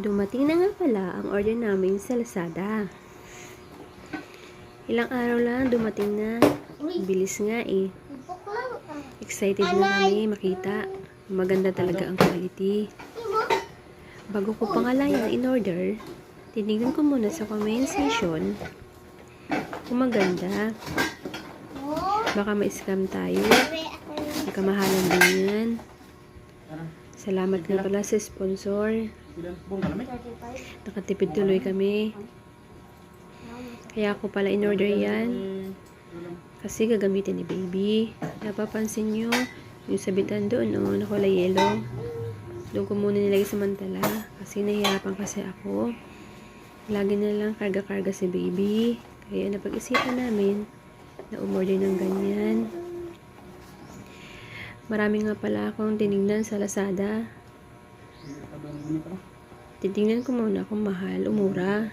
Dumating na nga pala ang order namin sa Lazada. Ilang araw lang dumating na. Bilis nga eh. Excited na kami makita. Maganda talaga ang quality. Bago ko pa nga lang yan in-order, tinignan ko muna sa comment section kung maganda. Baka ma-scam tayo. Nakamahalan din yan. Salamat nga pala sa sponsor. Nakatipid tuloy kami. Kaya ako pala in-order yan. Kasi gagamitin ni baby. Napapansin nyo, yung sabitan doon, oh, nakulay yellow. Doon ko muna nilagay samantala. Kasi nahihirapan kasi ako. Lagi na lang karga-karga si baby. Kaya napag-isipan namin na umorder ng ganyan. Marami nga pala akong tinignan sa Lazada. Titingnan ko muna kung mahal o mura.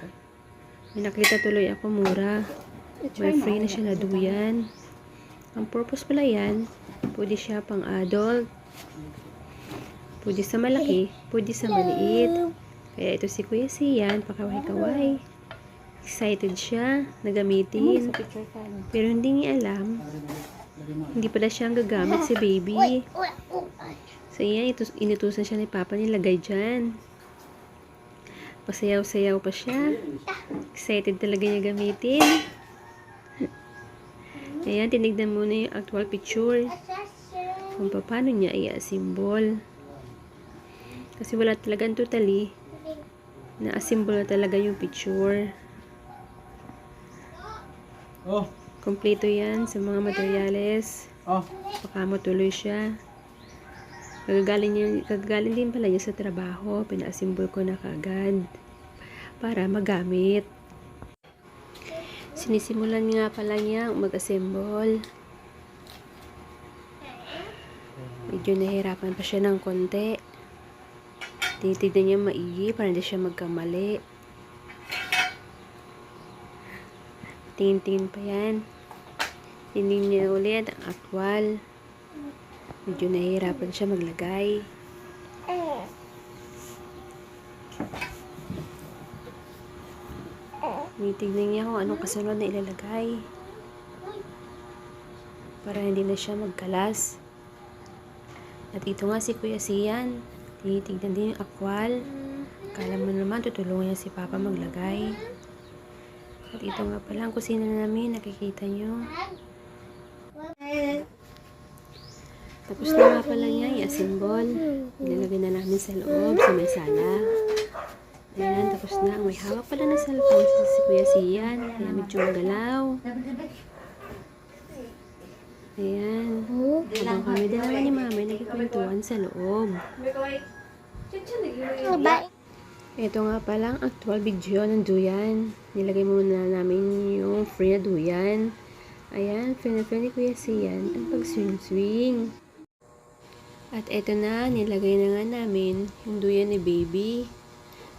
May nakita tuloy ako mura. May free na siya na duyan. Ang purpose pala yan, pwede siya pang adult. Pwede sa malaki, pwede sa maliit. Kaya ito si Kuya Sian, pakaway-kaway. Excited siya na gamitin. Pero hindi niya alam, hindi pala siya ang gagamit si baby. So yan, ito, inutusan siya ni Papa nilagay dyan. Pasayaw-sayaw pa siya. Excited talaga niya gamitin. Ayan, tinignan muna yung actual picture. Kung paano niya i-assemble. Kasi wala talagang totally na assemble na talaga yung picture. Oh, Kompleto yan sa mga materyales. oh. Baka tuloy siya. Kagagaling, niya, kagagaling din pala niya sa trabaho. Pina-assemble ko na kagad para magamit. Sinisimulan nga pala niya mag-assemble. Medyo nahirapan pa siya ng konti. Tinitignan niya maigi para hindi siya magkamali. Tingin-tingin pa yan. Tingin niya ulit ang aktwal. Medyo nahihirapan siya maglagay. Tinitignan niya kung anong kasunod na ilalagay. Para hindi na siya magkalas. At ito nga si Kuya Sian. Tinitignan din yung akwal. Kala mo naman tutulungan niya si Papa maglagay. At ito nga pala ang kusina namin. Nakikita niyo. Tapos na nga pala niya i-assemble. Nilalagay na namin sa loob, sa may sala. Ayan, tapos na. May hawak pala na cellphone si, si Kuya Sian. Kaya medyo magalaw. Ayan. Habang kami dalawa ni Mama nagkikwentuhan sa loob. Ito nga pala ang actual video ng duyan. Nilagay muna namin yung free na duyan. Ayan, free na free ni Kuya Sian ang pag-swing-swing. At eto na, nilagay na nga namin yung duyan ni baby.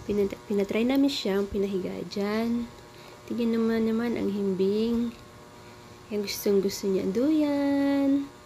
Pinat- pinatry namin siyang pinahiga dyan. Tingnan naman naman ang himbing. Yung gustong gusto niya duyan.